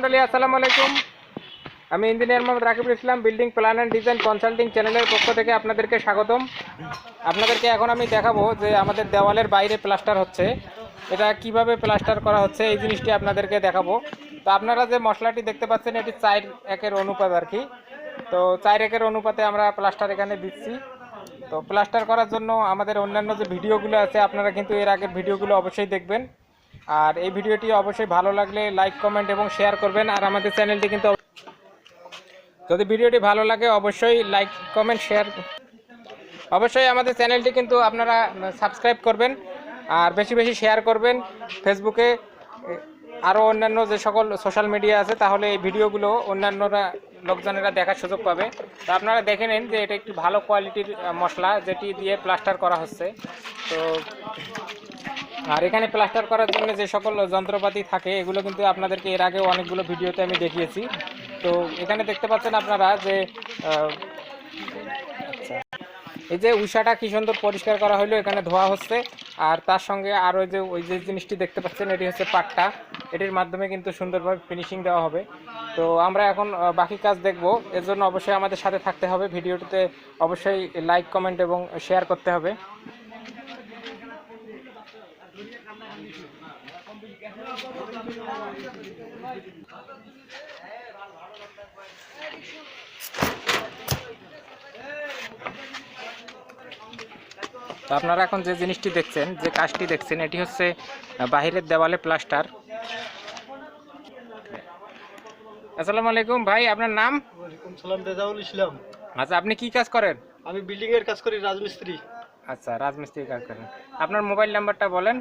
মন্ডলী আসসালামু আলাইকুম। আমি engineer Mohammad Rakibul Islam, building plan and design consulting চ্যানেলের পক্ষ থেকে আপনাদেরকে স্বাগতম। আপনাদেরকে এখন আমি দেখাবো যে আমাদের দেওয়ালের বাইরে প্লাস্টার হচ্ছে। এটা কীভাবে প্লাস্টার করা হচ্ছে, এই জিনিসটি আপনাদেরকে দেখাবো। তো আপনারা যে মশলাটি দেখতে পাচ্ছেন, এটি চার একের অনুপাত আর কি। তো চার একের অনুপাতে আমরা প্লাস্টার এখানে দিচ্ছি। তো প্লাস্টার করার জন্য আমাদের অন্যান্য যে ভিডিওগুলো আছে, আপনারা কিন্তু এর আগের ভিডিওগুলো অবশ্যই দেখবেন। আর এই ভিডিওটি অবশ্যই ভালো লাগলে লাইক কমেন্ট এবং শেয়ার করবেন। আর আমাদের চ্যানেলটি কিন্তু যদি ভিডিওটি ভালো লাগে, অবশ্যই লাইক কমেন্ট শেয়ার অবশ্যই আমাদের চ্যানেলটি কিন্তু আপনারা সাবস্ক্রাইব করবেন আর বেশি বেশি শেয়ার করবেন। ফেসবুকে আরও অন্যান্য যে সকল সোশ্যাল মিডিয়া আছে, তাহলে এই ভিডিওগুলো অন্যান্যরা, লোকজনেরা দেখার সুযোগ পাবে। তো আপনারা দেখে নিন যে এটা একটি ভালো কোয়ালিটির মশলা, যেটি দিয়ে প্লাস্টার করা হচ্ছে। তো আর এখানে প্লাস্টার করার জন্য যে সকল যন্ত্রপাতি থাকে, এগুলো কিন্তু আপনাদেরকে এর আগে অনেকগুলো ভিডিওতে আমি দেখিয়েছি। তো এখানে দেখতে পাচ্ছেন আপনারা যে এই যে উষাটা কি সুন্দর পরিষ্কার করা হলো এখানে ধোয়া হচ্ছে। আর তার সঙ্গে আর ওই যে ওই যে জিনিসটি দেখতে পাচ্ছেন, এটি হচ্ছে পাটটা। এটির মাধ্যমে কিন্তু সুন্দরভাবে ফিনিশিং দেওয়া হবে। তো আমরা এখন বাকি কাজ দেখব। এর জন্য অবশ্যই আমাদের সাথে থাকতে হবে। ভিডিওটিতে অবশ্যই লাইক কমেন্ট এবং শেয়ার করতে হবে। তো আপনারা এখন যে জিনিসটি দেখছেন যে কাজটি দেখছেন এটি হচ্ছে বাহিরের দেওয়ালে প্লাস্টার। আসসালামু আলাইকুম ভাই আপনার নাম? ওয়ালাইকুম সালাম রেজাউল ইসলাম। আচ্ছা আপনি কি কাজ করেন? আমি বিল্ডিং এর কাজ করি রাজমিস্ত্রি। আচ্ছা রাজমিস্ত্রি কাজ করেন। আপনার মোবাইল নাম্বারটা বলেন।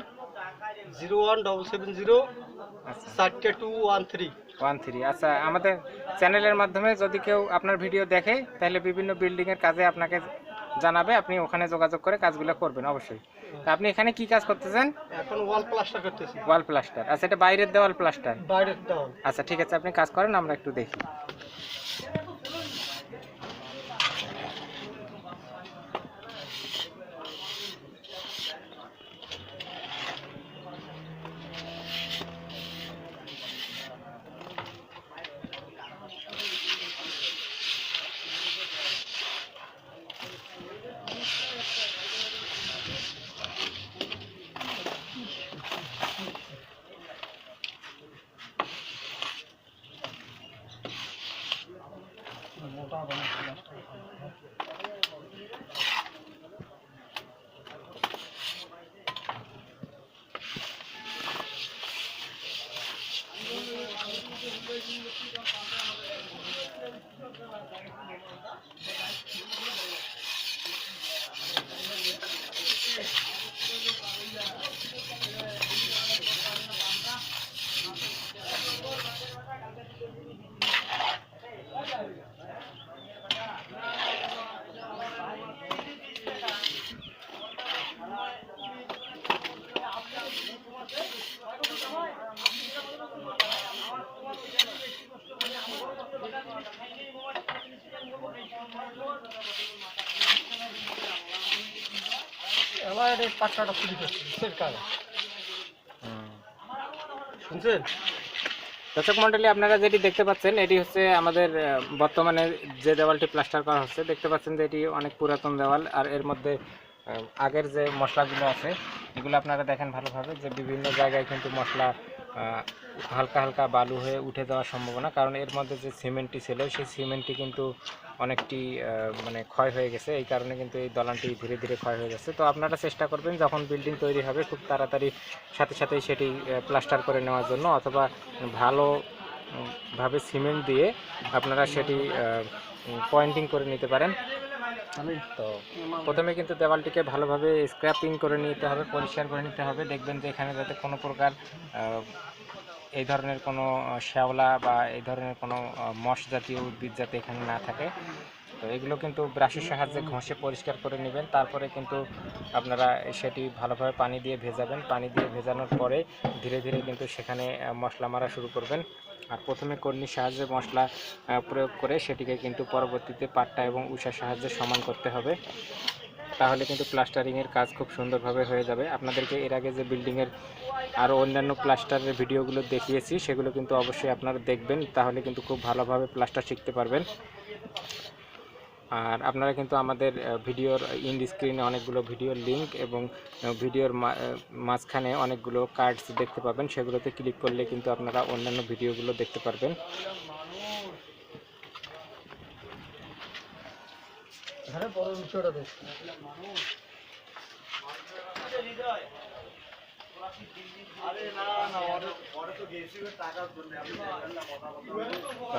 Zero one double seven zero আচ্ছা। চারটে two one three. One three আচ্ছা আমাদের চ্যানেলের মাধ্যমে যদি কেউ আপনার ভিডিও দেখে তাহলে বিভিন্ন বিল্ডিংয়ের কাজে আপনাকে জানাবে আপনি ওখানে যোগাযোগ করে কাজগুলো করবেন অবশ্যই। তা আপনি এখানে কি কাজ করতেছেন? এখন ওয়াল প্লাস্টার করতেছি। ওয়াল প্লাস্টার আচ্ছা এটা বাইরের দেওয়াল প্লাস্টার বাইরের দেওয়াল। আচ্ছা ঠিক আছে আপনি কাজ করেন আমরা একটু দেখি। পাট্টাটা চুরি করছি দর্শক মন্ডলী, আপনারা যেটি দেখতে পাচ্ছেন, এটি হচ্ছে আমাদের বর্তমানে যে দেওয়ালটি প্লাস্টার করা হচ্ছে, দেখতে পাচ্ছেন যে এটি অনেক পুরাতন দেওয়াল, আর এর মধ্যে আগের যে মশলাগুলো আছে, এগুলো আপনারা দেখেন ভালোভাবে, যে বিভিন্ন জায়গায় কিন্তু মশলা হালকা হালকা বালু হয়ে উঠে যাওয়ার সম্ভাবনা, কারণ এর মধ্যে যে সিমেন্টটি ছিল, সেই সিমেন্টটি কিন্তু অনেকটি মানে ক্ষয় হয়ে গেছে। এই কারণে কিন্তু এই দলানটি ধীরে ধীরে ক্ষয় হয়ে যাচ্ছে। তো আপনারা চেষ্টা করবেন যখন বিল্ডিং তৈরি হবে খুব তাড়াতাড়ি সাথে সাথেই সেটি প্লাস্টার করে নেওয়ার জন্য অথবা ভালো ভাবে সিমেন্ট দিয়ে আপনারা সেটি পয়েন্টিং করে নিতে পারেন। তো প্রথমে কিন্তু দেওয়ালটিকে ভালোভাবে স্ক্র্যাপিং করে নিতে হবে, পরিষ্কার করে নিতে হবে। দেখবেন যে এখানে যাতে কোনো প্রকার এই ধরনের কোনো শ্যাওলা বা এই ধরনের কোনো মশ জাতীয় উদ্ভিদ যাতে এখানে না থাকে। তো এগুলো কিন্তু ব্রাশের সাহায্যে ঘষে পরিষ্কার করে নেবেন। তারপরে কিন্তু আপনারা সেটি ভালোভাবে পানি দিয়ে ভেজাবেন। পানি দিয়ে ভেজানোর পরে ধীরে ধীরে কিন্তু সেখানে মশলা মারা শুরু করবেন। আর প্রথমে কর্নির সাহায্যে মশলা প্রয়োগ করে সেটিকে কিন্তু পরবর্তীতে পাট্টা এবং উষার সাহায্যে সমান করতে হবে। তাহলে কিন্তু প্লাস্টারিংয়ের কাজ খুব সুন্দরভাবে হয়ে যাবে। আপনাদেরকে এর আগে যে বিল্ডিংয়ের আরও অন্যান্য প্লাস্টারের ভিডিওগুলো দেখিয়েছি, সেগুলো কিন্তু অবশ্যই আপনারা দেখবেন, তাহলে কিন্তু খুব ভালোভাবে প্লাস্টার শিখতে পারবেন। আর আপনারা কিন্তু আমাদের ভিডিওর ইন্ড স্ক্রিনে অনেকগুলো ভিডিওর লিংক এবং ভিডিওর মাঝখানে অনেকগুলো কার্ডস দেখতে পাবেন। সেগুলোতে ক্লিক করলে কিন্তু আপনারা অন্যান্য ভিডিওগুলো দেখতে পারবেন।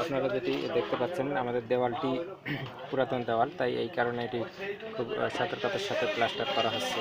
আপনারা যেটি দেখতে পাচ্ছেন, আমাদের দেওয়ালটি পুরাতন দেওয়াল, তাই এই কারণে এটি খুব সতর্কতার সাথে প্লাস্টার করা হচ্ছে।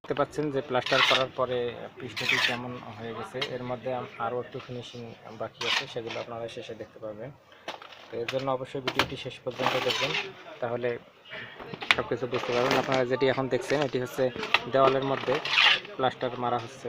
দেখতে পাচ্ছেন যে প্লাস্টার করার পরে পৃষ্ঠটি কেমন হয়ে গেছে। এর মধ্যে আরও একটু ফিনিশিং বাকি আছে, সেগুলো আপনারা শেষে দেখতে পাবেন তো এর জন্য অবশ্যই ভিডিওটি শেষ পর্যন্ত দেখবেন। তাহলে সব কিছু বুঝতে পারবেন। আপনারা যেটি এখন দেখছেন, এটি হচ্ছে দেওয়ালের মধ্যে প্লাস্টার মারা হচ্ছে।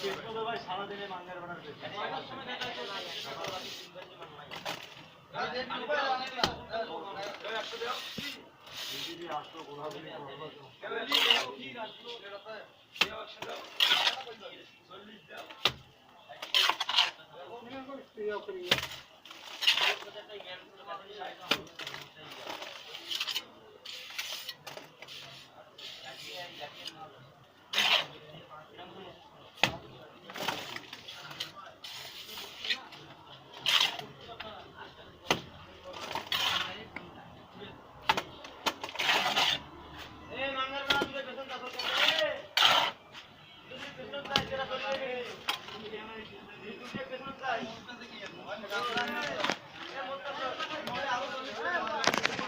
মাল দে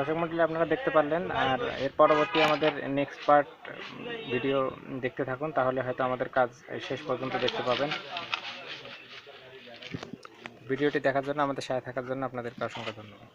দর্শক মন্ডলী, আপনারা দেখতে পারলেন। আর এর পরবর্তী আমাদের নেক্সট পার্ট ভিডিও দেখতে থাকুন, তাহলে হয়তো আমাদের কাজ শেষ পর্যন্ত দেখতে পাবেন। ভিডিওটি দেখার জন্য, আমাদের সাথে থাকার জন্য আপনাদেরকে অসংখ্য ধন্যবাদ।